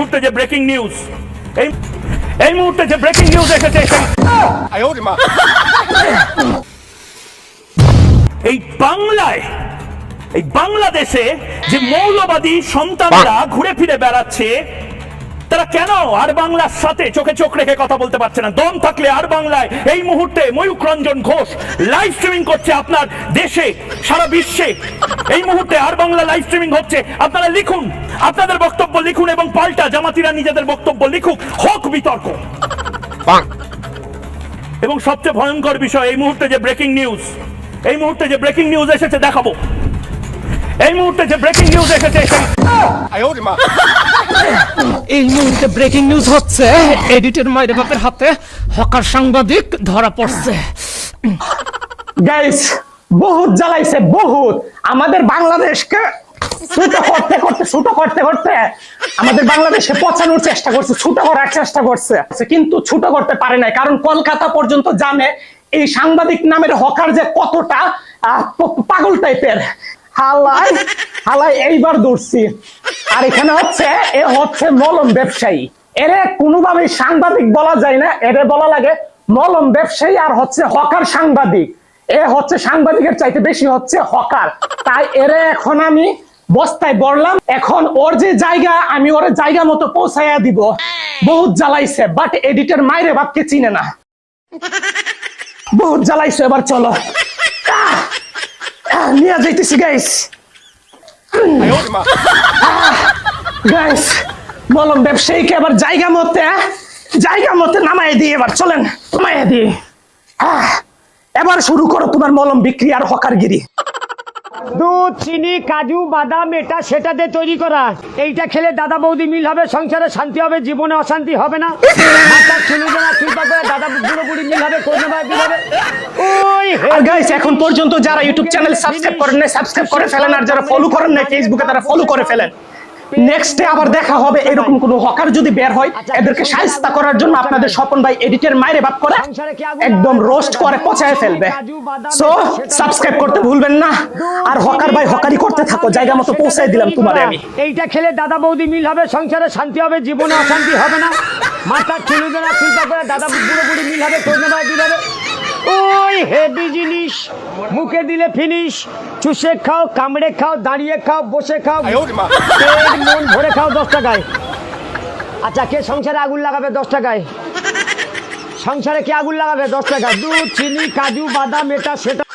মুহূর্তে যে breaking news এই এই মুহূর্তে যে ব্রেকিং নিউজ এসেছে এই বাংলায় এই বাংলাদেশে যে মৌলবাদী সন্তানরা ঘুরে ফিরে বেড়াচ্ছে তারা কেন আর বাংলার সাথে চোখে চোখ রেখে কথা বলতে পারছে না? দম থাকলে আর বাংলায় এই মুহূর্তে ময়ূক রঞ্জন ঘোষ লাইভ স্ট্রিমিং করছে আপনার দেশে সারা বিশ্বে। এই মুহূর্তে আর বাংলা লাইভ স্ট্রিমিং হচ্ছে। আপনারা লিখুন। আপনাদের বক্তব্য লিখুন এবং পাল্টা জামাতিরা নিজেদের বক্তব্য লিখুক হোক বিতর্ক। এবং সবচেয়ে ভয়ঙ্কর বিষয় এই মুহূর্তে যে ব্রেকিং নিউজ এই মুহূর্তে যে ব্রেকিং নিউজ এসেছে দেখাবো। এই মুহূর্তে যে ব্রেকিং নিউজ এসেছে এই মুহূর্তে ব্রেকিং নিউজ হচ্ছে এডিটের মায়ের বাপের হাতে হকার সাংবাদিক ধরা পড়ছে। গাইস বহুত জ্বালাইছে বহুত। আমাদের বাংলাদেশকে ছোট করতে করতে, ছোট করতে করতে আমাদের বাংলাদেশে পচানোর চেষ্টা করছে, ছোট করার চেষ্টা করছে। কিন্তু ছোট করতে পারে নাই, কারণ কলকাতা পর্যন্ত জানে এই সাংবাদিক নামের হকার যে কতটা পাগল টাইপের। হালাই হালাই এইবার দৌড়ছি আর এখানে হচ্ছে, এ হচ্ছে মলম ব্যবসায়ী। এরে কোনোভাবেই সাংবাদিক বলা যায় না, এরে বলা লাগে মলম ব্যবসায়ী আর হচ্ছে হকার সাংবাদিক। এ হচ্ছে সাংবাদিকের চাইতে বেশি হচ্ছে হকার। তাই এরে এখন আমি বস্তায় বললাম এখন ওর যে জায়গা, আমি ওর জায়গা মতো পৌঁছাইয়া দিব। বহুত জ্বালাইছে বাট এডিটর মাইরে বাপকে চিনে না। বহুত জ্বালাইছে, এবার চলো। নিয়ে যাইতেছি গাইস গাইস মলম ব্যবসায়ীকে এবার জায়গা মতে জায়গা মতে নামাই দিয়ে এবার চলেন। নামাই দিয়ে এবার শুরু করো তোমার মলম বিক্রি আর হকারগিরি। দুধ চিনি কাজু বাদাম এটা সেটা দিয়ে তৈরি করা। এইটা খেলে দাদা বৌদি মিল হবে সংসারে শান্তি হবে জীবনে অশান্তি হবে না। মাথার চুলি জানা চিন্তা করে দাদা বুড়ো বুড়ি মিল হবে মিল হবে। ওই গাইস এখন পর্যন্ত যারা ইউটিউব চ্যানেল সাবস্ক্রাইব করেন না সাবস্ক্রাইব করে ফেলেন। আর যারা ফলো করেন না ফেসবুকে তারা ফলো করে ফেলেন। নেক্সটে আবার দেখা হবে এরকম কোন হকার যদি বের হয় এদেরকে সাহায্য করার জন্য আপনাদের স্বপন ভাই এডিটের মাইরে বাপ করে একদম রোস্ট করে পচায় ফেলবে। সো সাবস্ক্রাইব করতে ভুলবেন না। আর হকার ভাই হকারি করতে থাকো জায়গা মতো পৌঁছায় দিলাম তোমারে আমি। এইটা খেলে দাদা বৌদি মিল হবে সংসারে শান্তি হবে জীবনে অশান্তি হবে না। মাথার চুলি জানা চিন্তা করে দাদা বুড়ো বুড়ি মিল হবে কোনো মিল হবে। হেভি জিনিস। মুখে দিলে ফিনিশ চুষে খাও কামড়ে খাও দাঁড়িয়ে খাও বসে খাও। মন ভরে খাও দশ টাকায়। আচ্ছা কে সংসারে আগুন লাগাবে দশ টাকায়? সংসারে কে আগুন লাগাবে দশ টাকা দুধ চিনি কাজু বাদাম এটা সেটা।